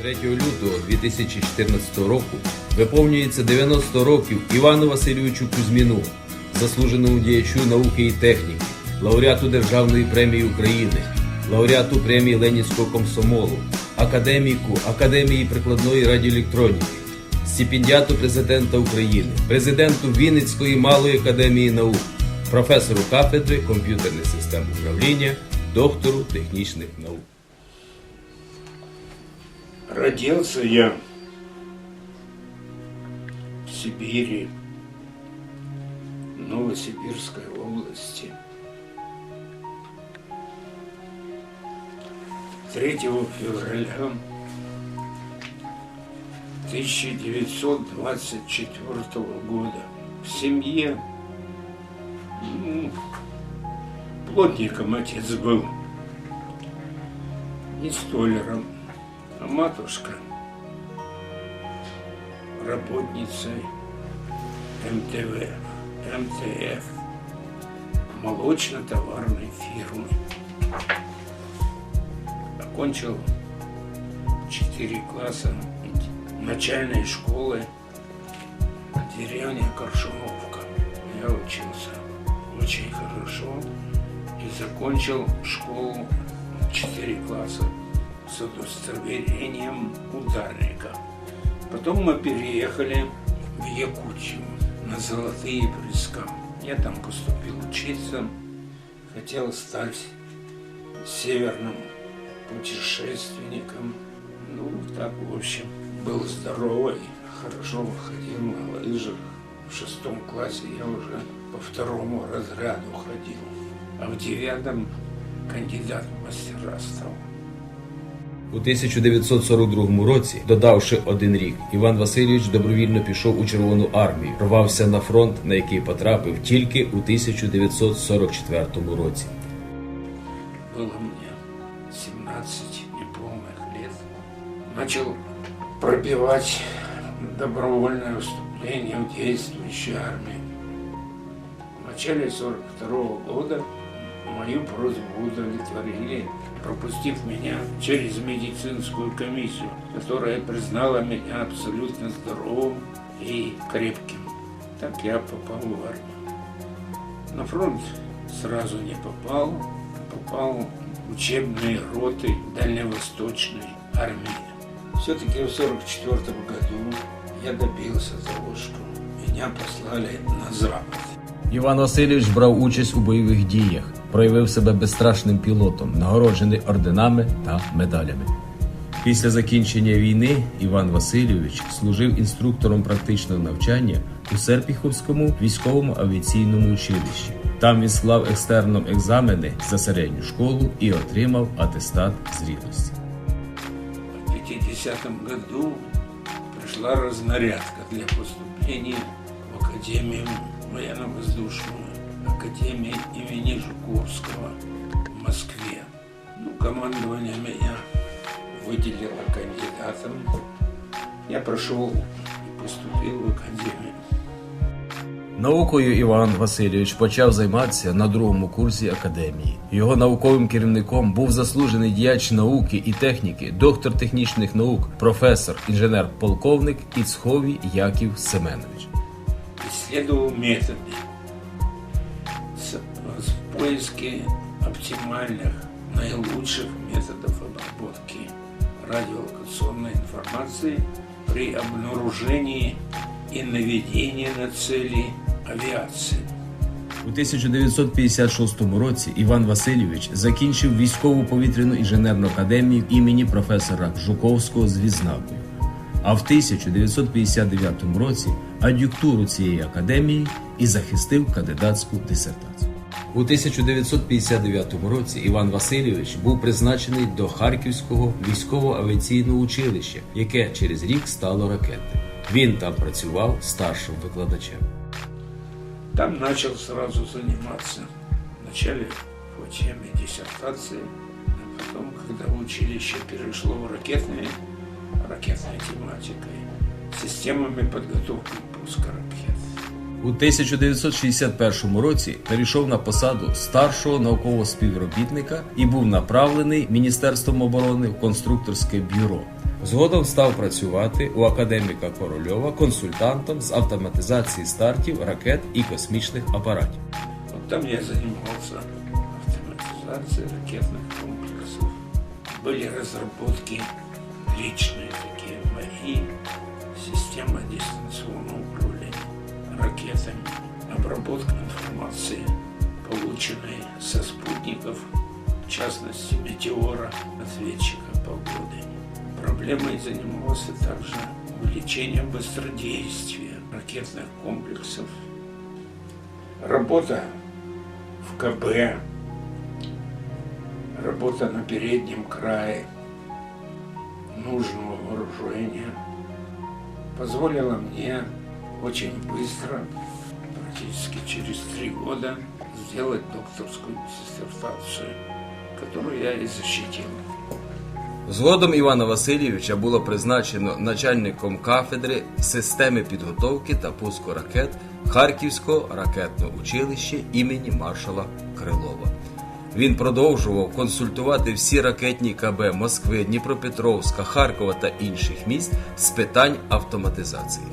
Третього лютого 2014 року виповнюється 90 років Івану Васильовичу Кузьміну, заслуженому діячу науки і техніки, лауреату Державної премії України, лауреату премії Ленінського комсомолу, академіку Академії прикладної радіоелектроніки, стипендіату президента України, президенту Вінницької малої академії наук, професору кафедри комп'ютерних систем управління, доктору технічних наук. Родился я в Сибири, Новосибирской области. 3 февраля 1924 года. В семье м, плотником отец был, не столером, а матушка. Работницей МТВ, МТФ, молочно-товарной фирмы. Окончил 4 класса начальной школы в Коршуновка. Я учился очень хорошо и закончил школу 4 класса с удостоверением ударника. Потом мы переехали в Якутию на Золотые Приска. Я там поступил учиться, хотел стать северным путешественником. Ну, так, в общем, был здоровый, хорошо выходил на лыжах. В шестом классе я уже по второму разряду ходил, а в девятом кандидат в мастера стал. У 1942 році, додавши один рік, Іван Васильович добровільно пішов у Червону армію, рвався на фронт, на який потрапив тільки у 1944 році. Было мне 17 неполных лет. Начал пробивать добровольное вступление в действующую армию. В начале 42 года мою просьбу удовлетворили, пропустив меня через медицинскую комиссию, которая признала меня абсолютно здоровым и крепким. Так я попал в армию. На фронт сразу не попал, попал в учебные роты Дальневосточной армии. Все-таки в 44 году я добился того, что меня послали на Запад. Іван Васильович брав участь у бойових діях, проявив себе безстрашним пілотом, нагороджений орденами та медалями. Після закінчення війни Іван Васильович служив інструктором практичного навчання у Серпіховському військовому авіаційному училищі. Там він склав екстерном екзамени за середню школу і отримав атестат зрілості. В 50 году пришла разнарядка для поступления в Академию военно-воздушную, Академию имени Жуковского в Москве. Ну, командование меня выделило кандидатом. Я прошел и поступил в Академию. Наукою Іван Васильович почав займатися на другому курсі академії. Його науковим керівником був заслужений діяч науки і техніки, доктор технічних наук, професор, інженер-полковник Іцховій Яків Семенович. исследовал методы с- в поиске оптимальных, наилучших методов обработки радиолокационной информации при обнаружении и наведении на цели авиации. У 1956 році Іван Васильович закінчив військову повітряну інженерну академію імені професора Жуковського з відзнакою. А в 1959 році ад'юктуру цієї академії і захистив кандидатську дисертацію. У 1959 році Іван Васильович був призначений до Харківського військово-авіаційного училища, яке через рік стало ракетним. Він там працював старшим викладачем. Там начал сразу заниматься. Вначале по теме диссертации, а потом, когда училище перешло в ракетные, ракетной тематикой, системами подготовки пуска ракет. У 1961 році перейшов на посаду старшого наукового співробітника і був направлений Міністерством оборони в конструкторське бюро. Згодом став працювати у академіка Корольова консультантом з автоматизації стартів ракет і космічних апаратів. Вот там я занимался автоматизацией ракетных комплексов. Были разработки личные такие мои, система дистанционного управления ракетами, обработка информации, полученной со спутников, в частности метеора, ответчика погоды. Проблемой занимался также увеличением быстродействия ракетных комплексов Работа в КБ, работа на переднем крае нужного вооружения позволила мне очень быстро, практически через три года, сделать докторскую диссертацию, которую я и защитил. Згодом Івана Васильовича було призначено начальником кафедри системи підготовки та пуску ракет Харківського ракетного училища імені маршала Крилова. Він продовжував консультувати всі ракетні КБ Москви, Дніпропетровська, Харкова та інших міст з питань автоматизації.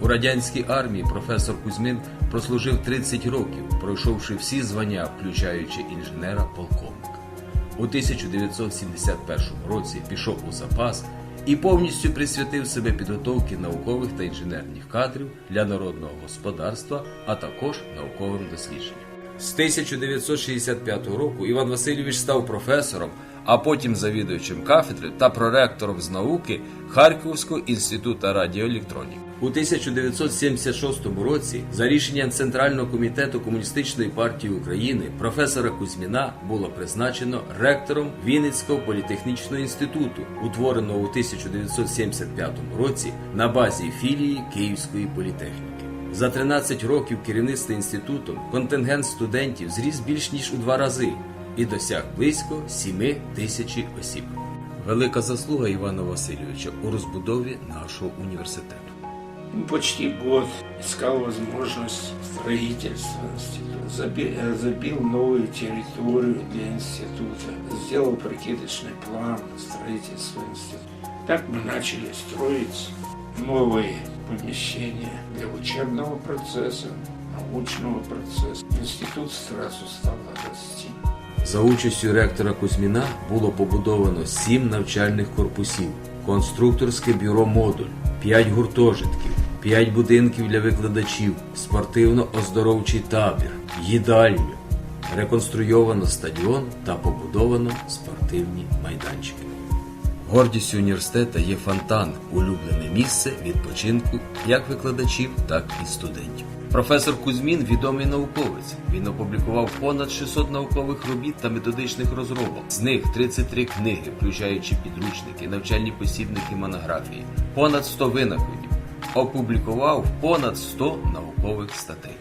У радянській армії професор Кузьмин прослужив 30 років, пройшовши всі звання, включаючи інженера полковника. У 1971 році пішов у запас і повністю присвятив себе підготовці наукових та інженерних кадрів для народного господарства, а також науковим дослідженням. З 1965 року Іван Васильович став професором, а потім завідувачем кафедри та проректором з науки Харківського інституту радіоелектроніки. У 1976 році за рішенням Центрального комітету Комуністичної партії України професора Кузьміна було призначено ректором Вінницького політехнічного інституту, утвореного у 1975 році на базі філії Київської політехніки. За 13 років керівництва інститутом контингент студентів зріс більш ніж у два рази і досяг близько 7 тисяч осіб. Велика заслуга Івана Васильовича у розбудові нашого університету. Ну, Почти год искал возможность строительства института. Забил, забил новую территорию для института. Сделал прикидочный план строительства института. Так мы начали строить новые помещения для учебного процесса, научного процесса. Институт сразу стал расти. За участю ректора Кузьміна було побудовано сім навчальних корпусів, конструкторське бюро модуль, п'ять гуртожитків, п'ять будинків для викладачів, спортивно-оздоровчий табір, їдальню, реконструйовано стадіон та побудовано спортивні майданчики. Гордістю університету є фонтан, улюблене місце відпочинку як викладачів, так і студентів. Професор Кузьмін відомий науковець. Він опублікував понад 600 наукових робіт та методичних розробок. З них 33 книги, включаючи підручники, навчальні посібники, монографії, понад 100 винаходів. Опублікував понад 100 наукових статей.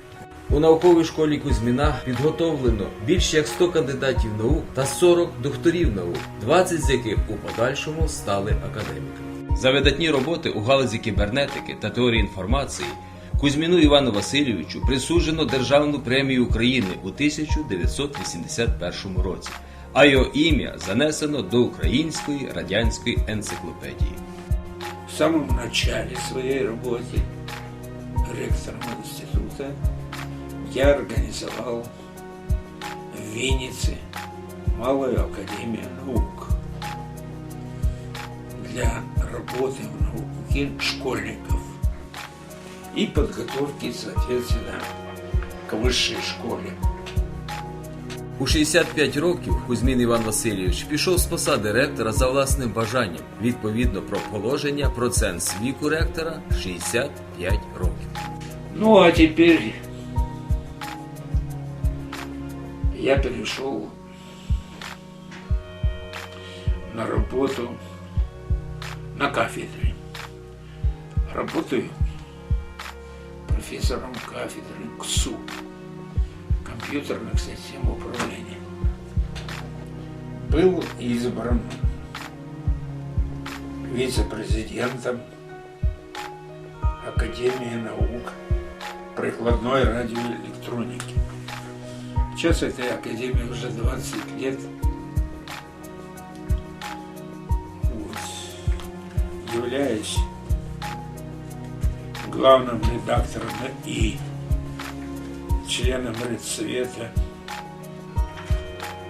У науковій школі Кузьміна підготовлено більше як 100 кандидатів наук та 40 докторів наук, 20 з яких у подальшому стали академіками. За видатні роботи у галузі кібернетики та теорії інформації Кузьміну Івану Васильовичу присуджено Державну премію України у 1981 році, а його ім'я занесено до Української радянської енциклопедії. В самом начале своей работы ректором института я организовал в Виннице Малую Академию наук для работы в науке школьников и подготовки, соответственно, к высшей школе. У 65 років Кузьмін Іван Васильович пішов з посади ректора за власним бажанням, відповідно про положення про ценз віку ректора 65 років. Ну, а теперь я перешел на работу на кафедре. Работаю профессором кафедры КСУ, компьютерных систем управления. Был избран вице-президентом Академии наук прикладной радиоэлектроники. Сейчас этой академии уже 20 лет. Вот. Являюсь главным редактором и членом редсовета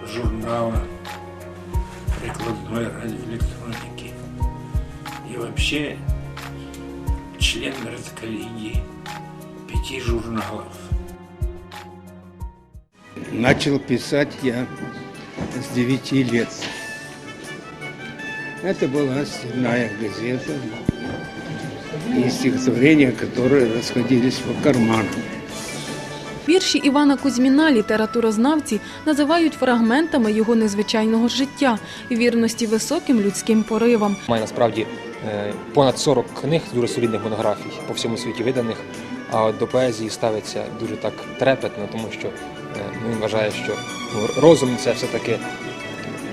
журнала прикладной радиоэлектроники. И вообще член редколлегии пяти журналов. Начал писать я с 9 лет. Это была стенная газета и стихотворения, которые расходились по карманам. Вірші Івана Кузьміна літературознавці називають фрагментами його незвичайного життя і вірності високим людським поривам. Має насправді е, понад 40 книг, дуже солідних монографій по всьому світі виданих. А от до поезії ставиться дуже так трепетно, тому що е, ну, він вважає, що ну, розум це все-таки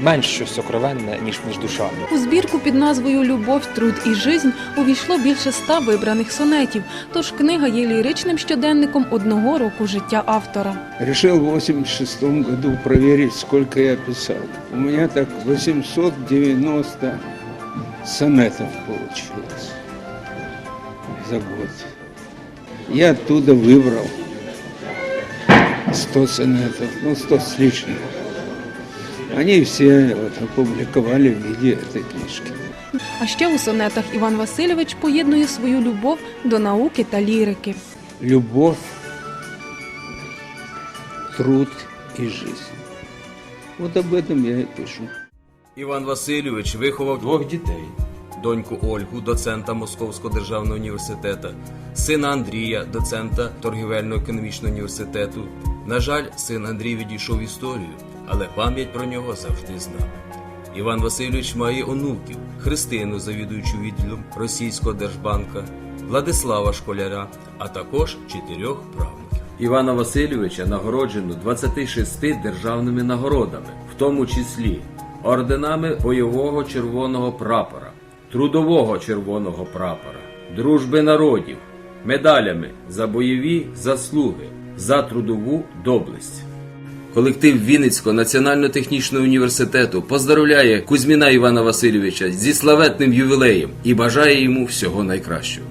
менш щось сокровенне, ніж, ніж душа. У збірку під назвою Любов, труд і жизнь увійшло більше ста вибраних сонетів. Тож книга є ліричним щоденником одного року життя автора. Решил в 86 году проверить, сколько я писал. У меня так 890 сонетов получилось за год. Я оттуда выбрал 100 сонетов, ну 100 с лишним. Они все вот опубликовали в виде этой книжки. А ще у сонетах Іван Васильович поєднує свою любов до науки та лірики. Любовь, труд и жизнь. Вот об этом я и пишу. Іван Васильович виховав двох дітей: доньку Ольгу, доцента Московського державного університету, сина Андрія, доцента торгівельно-економічного університету. На жаль, син Андрій відійшов в історію, але пам'ять про нього завжди з нами. Іван Васильович має онуків, Христину, завідуючу відділом Російського держбанка, Владислава Школяра, а також чотирьох правнуків. Івана Васильовича нагороджено 26 державними нагородами, в тому числі орденами бойового червоного прапора, трудового червоного прапора, дружби народів, медалями за бойові заслуги, за трудову доблесть. Колектив Вінницького національно-технічного університету поздоровляє Кузьміна Івана Васильовича зі славетним ювілеєм і бажає йому всього найкращого.